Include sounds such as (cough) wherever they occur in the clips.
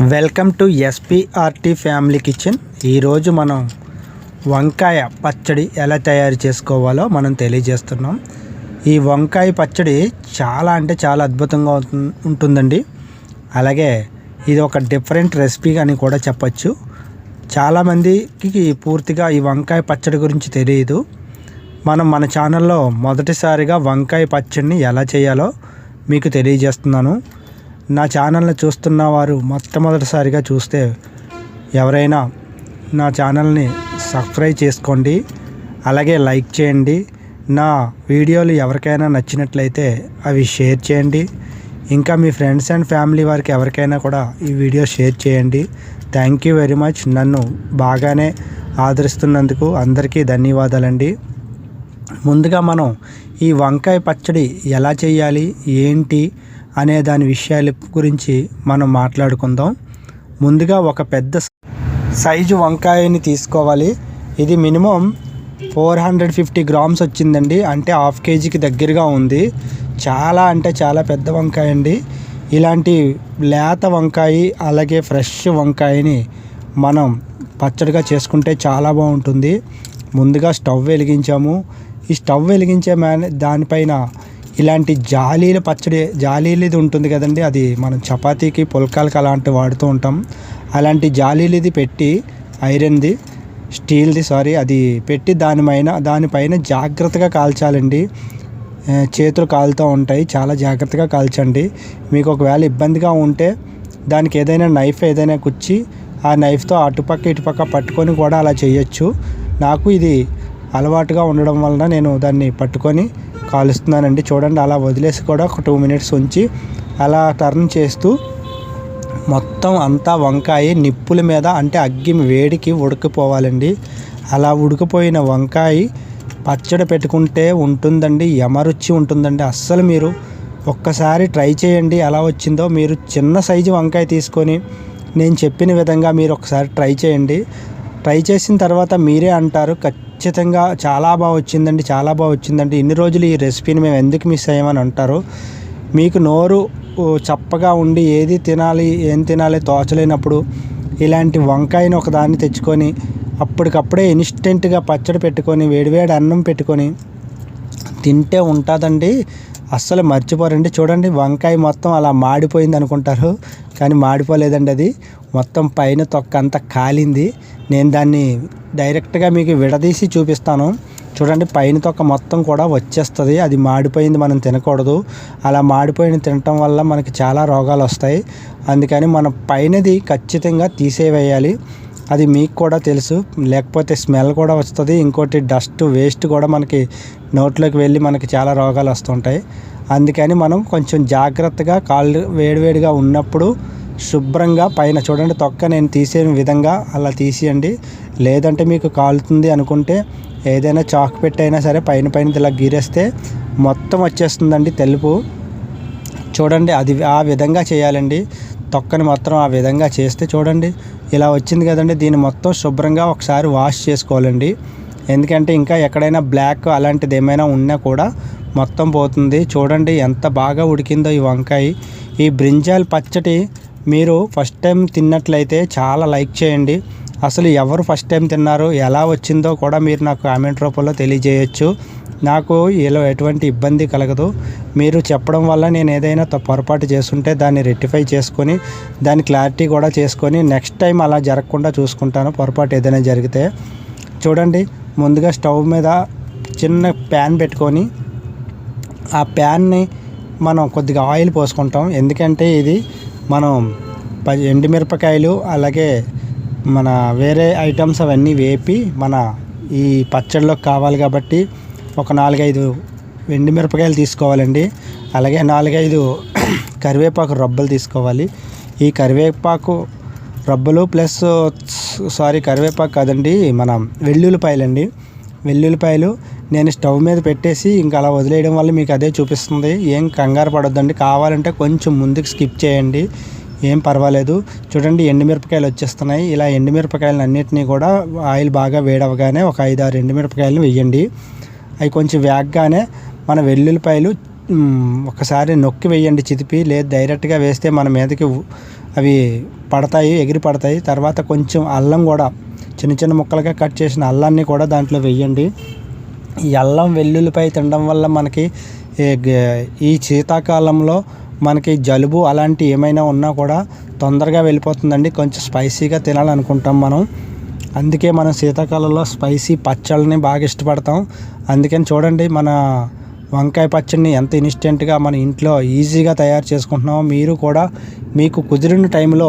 Welcome to SPRT family kitchen. ఈరోజు మనం వంకాయ పచ్చడి ఎలా తయారు చేసుకోవాలో మనం తెలియజేస్తున్నాం. ఈ వంకాయ పచ్చడి చాలా అంటే చాలా అద్భుతంగా ఉంటుందండి. అలాగే ఇది ఒక డిఫరెంట్ రెసిపీ అని కూడా చెప్పచ్చు. చాలామందికి పూర్తిగా ఈ వంకాయ పచ్చడి గురించి తెలియదు. మనం మన ఛానల్లో మొదటిసారిగా వంకాయ పచ్చడిని ఎలా చేయాలో మీకు తెలియజేస్తున్నాను. నా ఛానల్ని చూస్తున్న వారు మొట్టమొదటిసారిగా చూస్తే ఎవరైనా నా ఛానల్ని సబ్స్క్రైబ్ చేసుకోండి అలాగే లైక్ చేయండి. నా వీడియోలు ఎవరికైనా నచ్చినట్లయితే అవి షేర్ చేయండి. ఇంకా మీ ఫ్రెండ్స్ అండ్ ఫ్యామిలీ వారికి ఎవరికైనా కూడా ఈ వీడియో షేర్ చేయండి. Thank you very much. నన్ను బాగానే ఆదరిస్తున్నందుకు అందరికీ ధన్యవాదాలండి. ముందుగా మనం ఈ వంకాయ పచ్చడి ఎలా చేయాలి ఏంటి అనే దాని విషయాల గురించి మనం మాట్లాడుకుందాం. ముందుగా ఒక పెద్ద సైజు వంకాయని తీసుకోవాలి. ఇది minimum four hundred fifty grams వచ్చిందండి. అంటే హాఫ్ కేజీకి దగ్గరగా ఉంది. చాలా అంటే చాలా పెద్ద వంకాయ అండి. ఇలాంటి లేత వంకాయ అలాగే ఫ్రెష్ వంకాయని మనం పచ్చడిగా చేసుకుంటే చాలా బాగుంటుంది. ముందుగా స్టవ్ వెలిగించాము. ఈ స్టవ్ వెలిగించే మ్యాన్ దానిపైన ఇలాంటి జాలీల పచ్చడి జాలీలది ఉంటుంది కదండి. అది మనం చపాతీకి పుల్కాలకి అలాంటి వాడుతూ ఉంటాం. అలాంటి జాలీలది పెట్టి ఐరన్ది స్టీల్ది సారీ అది పెట్టి దానిపైన దానిపైన జాగ్రత్తగా కాల్చాలండి. చేతులు కాలుతూ ఉంటాయి. చాలా జాగ్రత్తగా కాల్చండి. మీకు ఒకవేళ ఇబ్బందిగా ఉంటే దానికి ఏదైనా నైఫ్ ఏదైనా కుచ్చి ఆ నైఫ్తో అటుపక్క ఇటుపక్క పట్టుకొని కూడా అలా చేయొచ్చు. నాకు ఇది అలవాటుగా ఉండడం వలన నేను దాన్ని పట్టుకొని కాలుస్తున్నానండి. చూడండి అలా వదిలేసి కూడా ఒక టూ మినిట్స్ ఉంచి అలా టర్న్ చేస్తూ మొత్తం అంతా వంకాయ నిప్పుల మీద అంటే అగ్గి వేడికి ఉడికిపోవాలండి. అలా ఉడికిపోయిన వంకాయ పచ్చడి పెట్టుకుంటే ఉంటుందండి ఎమరుచి ఉంటుందండి. అస్సలు మీరు ఒక్కసారి ట్రై చేయండి ఎలా వచ్చిందో. మీరు చిన్న సైజు వంకాయ తీసుకొని నేను చెప్పిన విధంగా మీరు ఒకసారి ట్రై చేయండి. ట్రై చేసిన తర్వాత మీరే అంటారు ఖచ్చితంగా చాలా బాగా వచ్చిందండి చాలా బాగా వచ్చిందండి. ఇన్ని రోజులు ఈ రెసిపీని మేము ఎందుకు మిస్ అయ్యామని అంటారు. మీకు నోరు చప్పగా ఉండి ఏది తినాలి ఏం తినాలి తోచలేనప్పుడు ఇలాంటి వంకాయని ఒకదాన్ని తెచ్చుకొని అప్పటికప్పుడే ఇన్స్టెంట్గా పచ్చడి పెట్టుకొని వేడివేడి అన్నం పెట్టుకొని తింటే ఉంటుందండి. అస్సలు మర్చిపోరండి. చూడండి వంకాయ మొత్తం అలా మాడిపోయింది అనుకుంటారు. కానీ మాడిపోలేదండి అది. మొత్తం పైన తొక్క అంతా కాలింది. నేను దాన్ని డైరెక్ట్గా మీకు విడదీసి చూపిస్తాను. చూడండి పైన తొక్క మొత్తం కూడా వచ్చేస్తుంది. అది మాడిపోయింది మనం తినకూడదు. అలా మాడిపోయిన తినటం వల్ల మనకి చాలా రోగాలు వస్తాయి. అందుకని మనం పైనది ఖచ్చితంగా తీసేవేయాలి. అది మీకు కూడా తెలుసు. లేకపోతే స్మెల్ కూడా వస్తుంది. ఇంకోటి డస్ట్ వేస్ట్ కూడా మనకి నోట్లోకి వెళ్ళి మనకి చాలా రోగాలు వస్తుంటాయి. అందుకని మనం కొంచెం జాగ్రత్తగా కాళ్ళు వేడివేడిగా ఉన్నప్పుడు శుభ్రంగా పైన చూడండి. తొక్క నేను తీసే విధంగా అలా తీసేయండి. లేదంటే మీకు కాలుతుంది అనుకుంటే ఏదైనా చాక్ పెట్టి అయినా సరే పైన పైన ఇలా గీరేస్తే మొత్తం వచ్చేస్తుందండి తెలుపు. చూడండి అది ఆ విధంగా చేయాలండి. తొక్కని మాత్రం ఆ విధంగా చేస్తే చూడండి. ఇలా వచ్చింది కదండి. దీన్ని మొత్తం శుభ్రంగా ఒకసారి వాష్ చేసుకోవాలండి. ఎందుకంటే ఇంకా ఎక్కడైనా బ్లాక్ అలాంటిది ఏమైనా ఉన్నా కూడా మొత్తం పోతుంది. చూడండి ఎంత బాగా ఉడికిందో ఈ వంకాయ. ఈ బ్రింజాల్ పచ్చడి మీరు ఫస్ట్ టైం తిన్నట్లయితే చాలా లైక్ చేయండి. అసలు ఎవరు ఫస్ట్ టైం తిన్నారు ఎలా వచ్చిందో కూడా మీరు నాకు కామెంట్ రూపంలో తెలియజేయచ్చు. నాకు ఇలా ఎటువంటి ఇబ్బంది కలగదు. మీరు చెప్పడం వల్ల నేను ఏదైనా త- పొరపాటు చేస్తుంటే దాన్ని రెక్టిఫై చేసుకొని దాని క్లారిటీ కూడా చేసుకొని నెక్స్ట్ టైం అలా జరగకుండా చూసుకుంటాను. పొరపాటు ఏదైనా జరిగితే చూడండి. ముందుగా స్టవ్ మీద చిన్న ప్యాన్ పెట్టుకొని ఆ ప్యాన్ని మనం కొద్దిగా ఆయిల్ పోసుకుంటాం. ఎందుకంటే ఇది మనం ప- ఎండుమిరపకాయలు అలాగే మన వేరే ఐటమ్స్ అవన్నీ వేపి మన ఈ పచ్చడిలోకి కావాలి కాబట్టి ఒక నాలుగైదు ఎండుమిరపకాయలు తీసుకోవాలండి. అలాగే నాలుగైదు (clears throat) కరివేపాకు రబ్బలు తీసుకోవాలి. ఈ కరివేపాకు రబ్బలు ప్లస్ సారీ కరివేపాకు కాదండి మన వెల్లుల్లిపాయలండి. వెల్లుల్లిపాయలు నేను స్టవ్ మీద పెట్టేసి ఇంకా అలా వదిలేయడం వల్ల మీకు అదే చూపిస్తుంది. ఏం కంగారు పడొద్దండి. కావాలంటే కొంచెం ముందుకు స్కిప్ చేయండి. ఏం పర్వాలేదు. చూడండి ఎండుమిరపకాయలు వచ్చేస్తున్నాయి. ఇలా ఎండుమిరపకాయలను అన్నిటినీ కూడా ఆయిల్ బాగా వేడవగానే ఒక ఐదు ఆరు ఎండుమిరపకాయలను వేయండి. అవి కొంచెం వేగగానే మన వెల్లుల్లిపాయలు ఒకసారి నొక్కి వేయండి చితిపి లేదు డైరెక్ట్గా వేస్తే మన మీదకి అవి పడతాయి ఎగిరి పడతాయి. తర్వాత కొంచెం అల్లం కూడా చిన్న చిన్న ముక్కలుగా కట్ చేసిన అల్లాన్ని కూడా దాంట్లో వేయండి. ఈ అల్లం వెల్లుల్లిపాయ తినడం వల్ల మనకి ఈ శీతాకాలంలో మనకి జలుబు అలాంటి ఏమైనా ఉన్నా కూడా తొందరగా వెళ్ళిపోతుందండి. కొంచెం స్పైసీగా తినాలనుకుంటాం మనం. అందుకే మనం శీతాకాలంలో స్పైసీ పచ్చళ్ళని బాగా ఇష్టపడతాం. అందుకని చూడండి మన వంకాయ పచ్చడిని ఎంత ఇన్స్టెంట్గా మన ఇంట్లో ఈజీగా తయారు చేసుకుంటున్నామో మీరు కూడా మీకు కుదిరిన టైంలో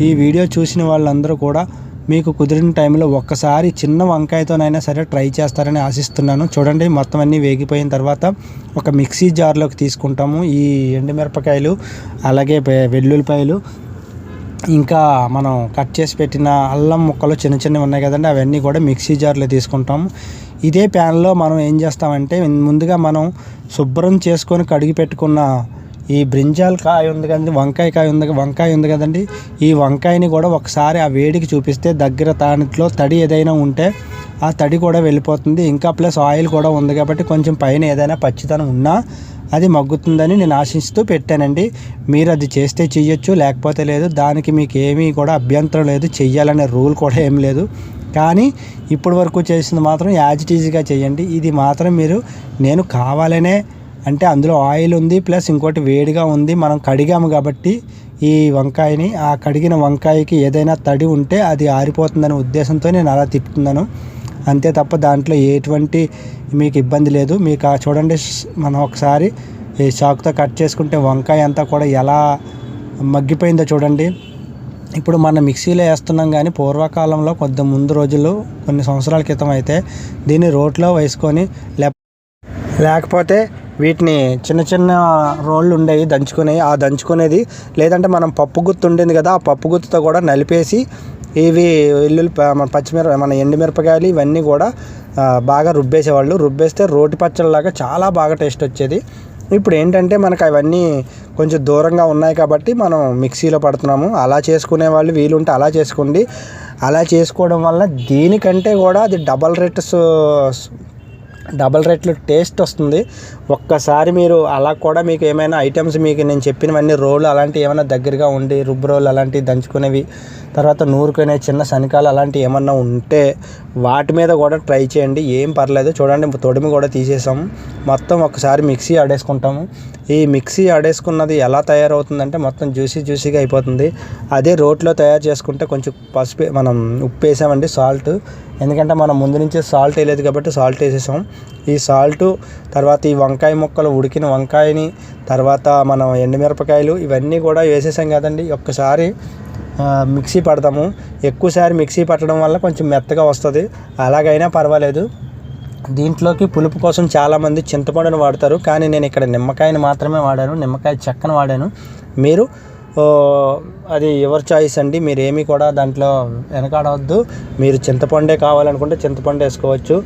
ఈ వీడియో చూసిన వాళ్ళందరూ కూడా మీకు కుదిరిన టైంలో ఒక్కసారి చిన్న వంకాయతోనైనా సరే ట్రై చేస్తారని ఆశిస్తున్నాను. చూడండి మొత్తం అన్నీ వేగిపోయిన తర్వాత ఒక మిక్సీ జార్లోకి తీసుకుంటాము. ఈ ఎండుమిరపకాయలు అలాగే వెల్లుల్లిపాయలు ఇంకా మనం కట్ చేసి పెట్టిన అల్లం ముక్కలు చిన్న చిన్నవి ఉన్నాయి కదండి అవన్నీ కూడా మిక్సీ జార్లో తీసుకుంటాం ఇదే ప్యాన్లో మనం ఏం చేస్తామంటే ముందుగా మనం శుభ్రం చేసుకొని కడిగి పెట్టుకున్న ఈ బ్రింజాల్ కాయ ఉంది కదండి వంకాయ కాయ ఉంది వంకాయ ఉంది కదండి ఈ వంకాయని కూడా ఒకసారి ఆ వేడికి చూపిస్తే దగ్గర దానిలో తడి ఏదైనా ఉంటే ఆ తడి కూడా వెళ్ళిపోతుంది. ఇంకా ప్లస్ ఆయిల్ కూడా ఉంది కాబట్టి కొంచెం పైన ఏదైనా పచ్చితనం ఉన్నా అది మగ్గుతుందని నేను ఆశిస్తూ పెట్టానండి. మీరు అది చేస్తే చెయ్యొచ్చు లేకపోతే లేదు. దానికి మీకు ఏమీ కూడా అభ్యంతరం లేదు. చెయ్యాలనే రూల్ కూడా ఏం లేదు. కానీ ఇప్పటి వరకు చేసింది మాత్రం యాజ్ చేయండి. ఇది మాత్రం మీరు నేను కావాలనే అంటే అందులో ఆయిల్ ఉంది ప్లస్ ఇంకోటి వేడిగా ఉంది మనం కడిగాము కాబట్టి ఈ వంకాయని ఆ కడిగిన వంకాయకి ఏదైనా తడి ఉంటే అది ఆరిపోతుందనే ఉద్దేశంతో నేను అలా తిప్పుతున్నాను. అంతే తప్ప దాంట్లో ఎటువంటి మీకు ఇబ్బంది లేదు. మీకు ఆ చూడండి మనం ఒకసారి ఈ చాకుతో కట్ చేసుకుంటే వంకాయ అంతా కూడా ఎలా మగ్గిపోయిందో చూడండి. ఇప్పుడు మన మిక్సీలో వేస్తున్నాం కానీ పూర్వకాలంలో కొద్ది ముందు రోజులు కొన్ని సంవత్సరాల క్రితం అయితే దీన్ని రోట్లో వేసుకొని లేకపోతే వీటిని చిన్న చిన్న రోళ్ళు ఉండేవి దంచుకునేవి. ఆ దంచుకునేది లేదంటే మనం పప్పు గుత్తు ఉండేది కదా ఆ పప్పు గుత్తుతో కూడా నలిపేసి ఇవి వెల్లుల్లి మన పచ్చిమిరప మన ఎండుమిరపకాయలు ఇవన్నీ కూడా బాగా రుబ్బేసేవాళ్ళు. రుబ్బేస్తే రోటి పచ్చళ్ళలాగా చాలా బాగా టేస్ట్ వచ్చేది. ఇప్పుడు ఏంటంటే మనకు అవన్నీ కొంచెం దూరంగా ఉన్నాయి కాబట్టి మనం మిక్సీలో పడుతున్నాము. అలా చేసుకునే వాళ్ళు వీలుంటే అలా చేసుకోండి. అలా చేసుకోవడం వల్ల దీనికంటే కూడా అది డబల్ రేట్స్ డబల్ రేట్లు టేస్ట్ వస్తుంది. ఒక్కసారి మీరు అలా కూడా మీకు ఏమైనా ఐటమ్స్ మీకు నేను చెప్పినవన్నీ రోలు అలాంటివి ఏమైనా దగ్గరగా ఉండి రుబ్బు రోలు అలాంటివి దంచుకునేవి తర్వాత నూరుకునే చిన్న శనికాలు అలాంటివి ఏమన్నా ఉంటే వాటి మీద కూడా ట్రై చేయండి. ఏం పర్లేదు. చూడండి తొడిమి కూడా తీసేసాము మొత్తం ఒకసారి మిక్సీ ఆడేసుకుంటాము. ఈ మిక్సీ ఆడేసుకున్నది ఎలా తయారవుతుందంటే మొత్తం జ్యూసీ జ్యూసీగా అయిపోతుంది. అదే రోట్లో తయారు చేసుకుంటే కొంచెం పసుపు మనం ఉప్పు వేసామండి సాల్ట్. ఎందుకంటే మనం ముందు నుంచే సాల్ట్ వేయలేదు కాబట్టి సాల్ట్ వేసేసాం. ఈ సాల్ట్ తర్వాత ఈ వంకాయ ముక్కలు ఉడికిన వంకాయని తర్వాత మనం ఎండుమిరపకాయలు ఇవన్నీ కూడా వేసేసాం కదండి. ఒక్కసారి మిక్సీ పడతాము. ఎక్కువసారి మిక్సీ పట్టడం వల్ల కొంచెం మెత్తగా వస్తుంది. అలాగైనా పర్వాలేదు. దీంట్లోకి పులుపు కోసం చాలామంది చింతపండును వాడతారు. కానీ నేను ఇక్కడ నిమ్మకాయని మాత్రమే వాడాను. నిమ్మకాయ చెక్కను వాడాను. మీరు అది ఎవరి చాయిస్ అండి? మీరు ఏమీ కూడా దాంట్లో వెనకాడవద్దు. మీరు చింతపండే కావాలనుకుంటే చింతపండు వేసుకోవచ్చు.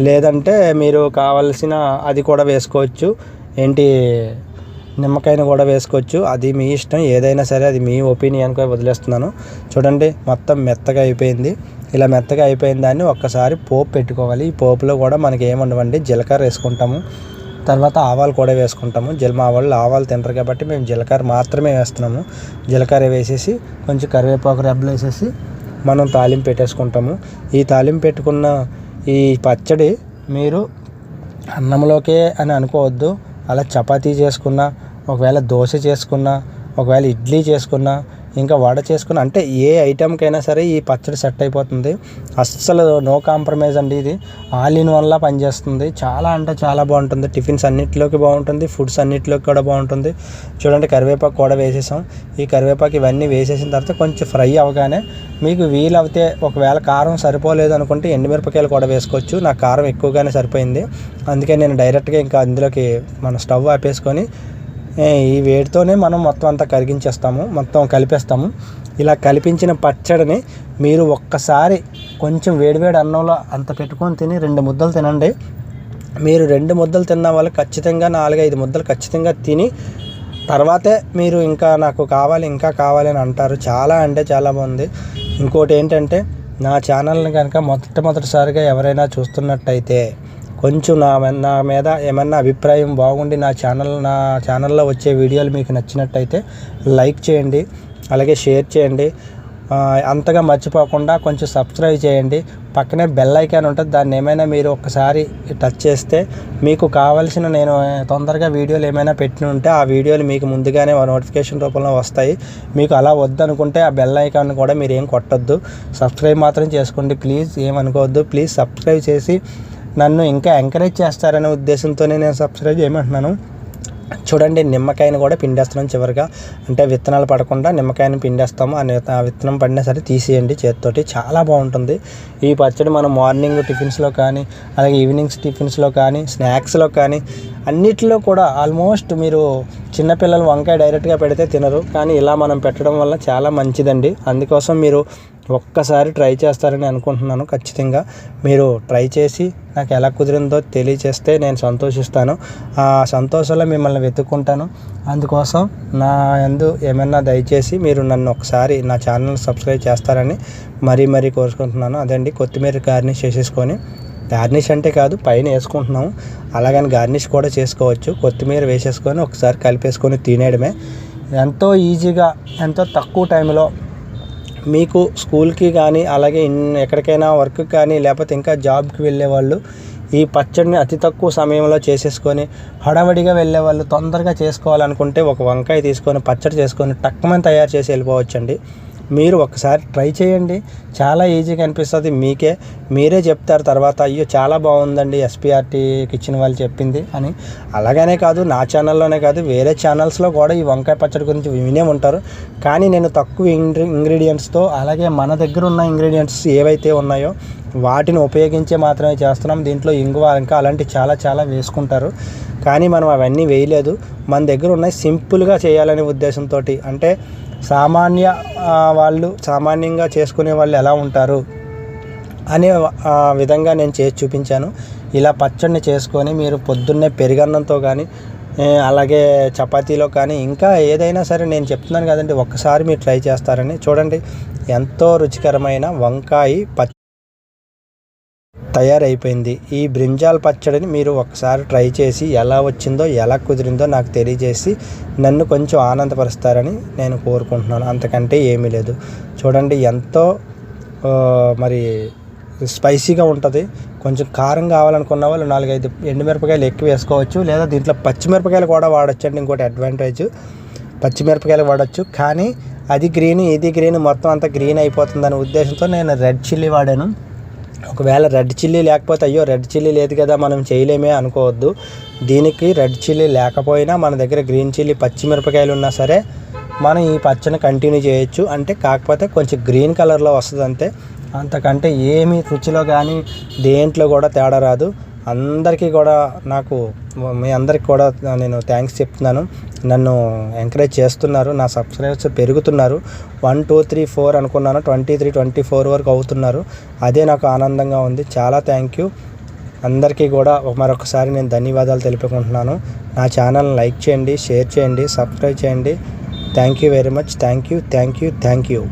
లేదంటే మీరు కావలసిన అది కూడా వేసుకోవచ్చు. ఏంటి నిమ్మకాయను కూడా వేసుకోవచ్చు. అది మీ ఇష్టం. ఏదైనా సరే అది మీ ఒపీనియన్కి వదిలేస్తున్నాను. చూడండి మొత్తం మెత్తగా అయిపోయింది. ఇలా మెత్తగా అయిపోయిన దాన్ని ఒక్కసారి పోపు పెట్టుకోవాలి. ఈ పోపులో కూడా మనకి ఏముండవండి? జీలకర్ర వేసుకుంటాము. తర్వాత ఆవాలు కూడా వేసుకుంటాము. జీల మా ఆవాలు తింటారు కాబట్టి మేము జీలకర్ర మాత్రమే వేస్తున్నాము. జీలకర్ర వేసేసి కొంచెం కరివేపాకు రెబ్బలు వేసేసి మనం తాలింపు పెట్టేసుకుంటాము. ఈ తాలింపు పెట్టుకున్న ఈ పచ్చడి మీరు అన్నంలోకే అని అనుకోవద్దు. అలా చపాతీ చేసుకున్నా ఒకవేళ దోశ చేసుకున్నా ఒకవేళ ఇడ్లీ చేసుకున్నా ఇంకా వడ చేసుకున్నా అంటే ఏ ఐటెంకైనా సరే ఈ పచ్చడి సెట్ అయిపోతుంది. అస్సలు నో కాంప్రమైజ్ అండి ఇది. ఆల్ ఇన్ వన్లా పనిచేస్తుంది. చాలా అంటే చాలా బాగుంటుంది. టిఫిన్స్ అన్నిటిలోకి బాగుంటుంది. ఫుడ్స్ అన్నిటిలోకి కూడా బాగుంటుంది. చూడండి కరివేపాకు కూడా వేసేసాం. ఈ కరివేపాకు ఇవన్నీ వేసేసిన తర్వాత కొంచెం ఫ్రై అవగానే మీకు వీలవుతే ఒకవేళ కారం సరిపోలేదు అనుకుంటే ఎండుమిరపకాయలు కూడా వేసుకోవచ్చు. నాకు కారం ఎక్కువగానే సరిపోయింది. అందుకే నేను డైరెక్ట్గా ఇంకా అందులోకి మన స్టవ్ ఆపేసుకొని ఈ వేడితోనే మనం మొత్తం అంతా కరిగించేస్తాము మొత్తం కలిపేస్తాము. ఇలా కలిపించిన పచ్చడిని మీరు ఒక్కసారి కొంచెం వేడివేడి అన్నంలో అంత పెట్టుకొని తిని రెండు ముద్దలు తినండి. మీరు రెండు ముద్దలు తిన్న వాళ్ళు ఖచ్చితంగా నాలుగైదు ముద్దలు ఖచ్చితంగా తిని తర్వాతే మీరు ఇంకా నాకు కావాలి ఇంకా కావాలి అని అంటారు. చాలా అంటే చాలా బాగుంది. ఇంకోటి ఏంటంటే నా ఛానల్ని కనుక మొట్టమొదటిసారిగా ఎవరైనా చూస్తున్నట్టయితే కొంచెం నా నా మీద ఏమన్నా అభిప్రాయం బాగుండి నా ఛానల్ నా ఛానల్లో వచ్చే వీడియోలు మీకు నచ్చినట్టయితే లైక్ చేయండి అలాగే షేర్ చేయండి. అంతగా మర్చిపోకుండా కొంచెం సబ్స్క్రైబ్ చేయండి. పక్కనే బెల్ ఐకాన్ ఉంటుంది దాన్ని ఏమైనా మీరు ఒక్కసారి టచ్ చేస్తే మీకు కావాల్సిన నేను తొందరగా వీడియోలు ఏమైనా పెట్టిన ఉంటే ఆ వీడియోలు మీకు ముందుగానే నోటిఫికేషన్ రూపంలో వస్తాయి. మీకు అలా వద్దనుకుంటే ఆ బెల్ ఐకాన్ కూడా మీరు ఏం కొట్టద్దు. సబ్స్క్రైబ్ మాత్రం చేసుకోండి ప్లీజ్ ఏమనుకోవద్దు. ప్లీజ్ సబ్స్క్రైబ్ చేసి నన్ను ఇంకా ఎంకరేజ్ చేస్తారనే ఉద్దేశంతోనే నేను సబ్స్క్రైబ్ చేయమంటున్నాను. చూడండి నిమ్మకాయని కూడా పిండేస్తున్నాం చివరిగా. అంటే విత్తనాలు పడకుండా నిమ్మకాయని పిండేస్తాము. ఆ ఆ విత్తనం పడినా సరే తీసేయండి చేతితోటి. చాలా బాగుంటుంది. ఈ పచ్చడి మనం మార్నింగ్ టిఫిన్స్లో కానీ అలాగే ఈవినింగ్స్ టిఫిన్స్లో కానీ స్నాక్స్లో కానీ అన్నిటిలో కూడా ఆల్మోస్ట్ మీరు చిన్నపిల్లలు వంకాయ డైరెక్ట్గా పెడితే తినరు. కానీ ఇలా మనం పెట్టడం వల్ల చాలా మంచిదండి. అందుకోసం మీరు ఒక్కసారి ట్రై చేస్తారని అనుకుంటున్నాను ఖచ్చితంగా. మీరు ట్రై చేసి నాకు ఎలా కుదిరిందో తెలియచేస్తే నేను సంతోషిస్తాను. ఆ సంతోషంలో మిమ్మల్ని వెతుక్కుంటాను. అందుకోసం నా ఎందు ఏమైనా దయచేసి మీరు నన్ను ఒకసారి నా ఛానల్ సబ్స్క్రైబ్ చేస్తారని మరీ మరీ కోరుకుంటున్నాను. అదండి కొత్తిమీర గార్నిష్ చేసేసుకొని. గార్నిష్ అంటే కాదు పైన వేసుకుంటున్నాము. అలాగని గార్నిష్ కూడా చేసుకోవచ్చు. కొత్తిమీర వేసేసుకొని ఒకసారి కలిపేసుకొని తినేయడమే. ఎంతో ఈజీగా ఎంతో తక్కువ టైంలో మీకు స్కూల్కి కానీ అలాగే ఇన్- ఎక్కడికైనా వర్క్ కానీ లేకపోతే ఇంకా జాబ్కి వెళ్ళే వాళ్ళు ఈ పచ్చడిని అతి తక్కువ సమయంలో చేసేసుకొని హడావడిగా వెళ్ళే వాళ్ళు తొందరగా చేసుకోవాలనుకుంటే ఒక వంకాయ తీసుకొని పచ్చడి చేసుకొని టక్కుమని తయారు చేసి వెళ్ళిపోవచ్చండి. మీరు ఒకసారి ట్రై చేయండి. చాలా ఈజీగా అనిపిస్తుంది మీకే మీరే చెప్తారు తర్వాత అయ్యో చాలా బాగుందండి ఎస్పీఆర్టీ కిచెన్ వాళ్ళు చెప్పింది అని. అలాగనే కాదు నా ఛానల్లోనే కాదు వేరే ఛానల్స్లో కూడా ఈ వంకాయ పచ్చడి గురించి వినే ఉంటారు. కానీ నేను తక్కువ ఇంగ్రీ ఇంగ్రీడియంట్స్తో అలాగే మన దగ్గర ఉన్న ఇంగ్రీడియంట్స్ ఏవైతే ఉన్నాయో వాటిని ఉపయోగించే మాత్రమే చేస్తున్నాం. దీంట్లో ఇంగువ ఇంకా అలాంటి చాలా చాలా వేసుకుంటారు. కానీ మనం అవన్నీ వేయలేదు. మన దగ్గర ఉన్నాయి సింపుల్గా చేయాలనే ఉద్దేశంతో అంటే సామాన్య వాళ్ళు సామాన్యంగా చేసుకునే వాళ్ళు ఎలా ఉంటారు అనే విధంగా నేను చేసి చూపించాను. ఇలా పచ్చడిని చేసుకొని మీరు పొద్దున్నే పెరుగన్నంతో కానీ అలాగే చపాతీలో కానీ ఇంకా ఏదైనా సరే నేను చెప్తున్నాను కదండి ఒక్కసారి మీరు ట్రై చేస్తారని. చూడండి ఎంతో రుచికరమైన వంకాయ పచ్చ తయారైపోయింది. ఈ బ్రింజాల్ పచ్చడిని మీరు ఒకసారి ట్రై చేసి ఎలా వచ్చిందో ఎలా కుదిరిందో నాకు తెలియజేసి నన్ను కొంచెం ఆనందపరుస్తారని నేను కోరుకుంటున్నాను. అంతకంటే ఏమీ లేదు. చూడండి ఎంతో మరి స్పైసీగా ఉంటుంది. కొంచెం కారం కావాలనుకున్న వాళ్ళు నాలుగైదు ఎండుమిరపకాయలు ఎక్కువ వేసుకోవచ్చు. లేదా దీంట్లో పచ్చిమిరపకాయలు కూడా వాడచ్చు అండి ఇంకోటి అడ్వాంటేజ్. పచ్చిమిరపకాయలు వాడచ్చు. కానీ అది గ్రీన్ ఇది గ్రీన్ మొత్తం అంతా గ్రీన్ అయిపోతుందనే ఉద్దేశంతో నేను రెడ్ చిల్లీ వాడాను. ఒకవేళ రెడ్ చిల్లీ లేకపోతే అయ్యో రెడ్ చిల్లీ లేదు కదా మనం చేయలేమే అనుకోవద్దు. దీనికి రెడ్ చిల్లీ లేకపోయినా మన దగ్గర గ్రీన్ చిల్లీ పచ్చిమిరపకాయలు ఉన్నా సరే మనం ఈ పచ్చని కంటిన్యూ చేయొచ్చు. అంటే కాకపోతే కొంచెం గ్రీన్ కలర్లో వస్తుంది అంతే అంతకంటే ఏమి రుచిలో కానీ దేంట్లో కూడా తేడా రాదు. అందరికీ కూడా నాకు మీ అందరికి కూడా నేను థ్యాంక్స్ చెప్తున్నాను. నన్ను ఎంకరేజ్ చేస్తున్నారు. నా సబ్స్క్రైబర్స్ పెరుగుతున్నారు. వన్ టూ త్రీ ఫోర్ అనుకున్నాను. ట్వంటీ త్రీ ట్వంటీ ఫోర్ వరకు అవుతున్నారు. అదే నాకు ఆనందంగా ఉంది. చాలా థ్యాంక్ యూ అందరికీ కూడా మరొకసారి నేను ధన్యవాదాలు తెలుపుకుంటున్నాను. నా ఛానల్ని లైక్ చేయండి షేర్ చేయండి సబ్స్క్రైబ్ చేయండి. Thank you very much thank you thank you thank you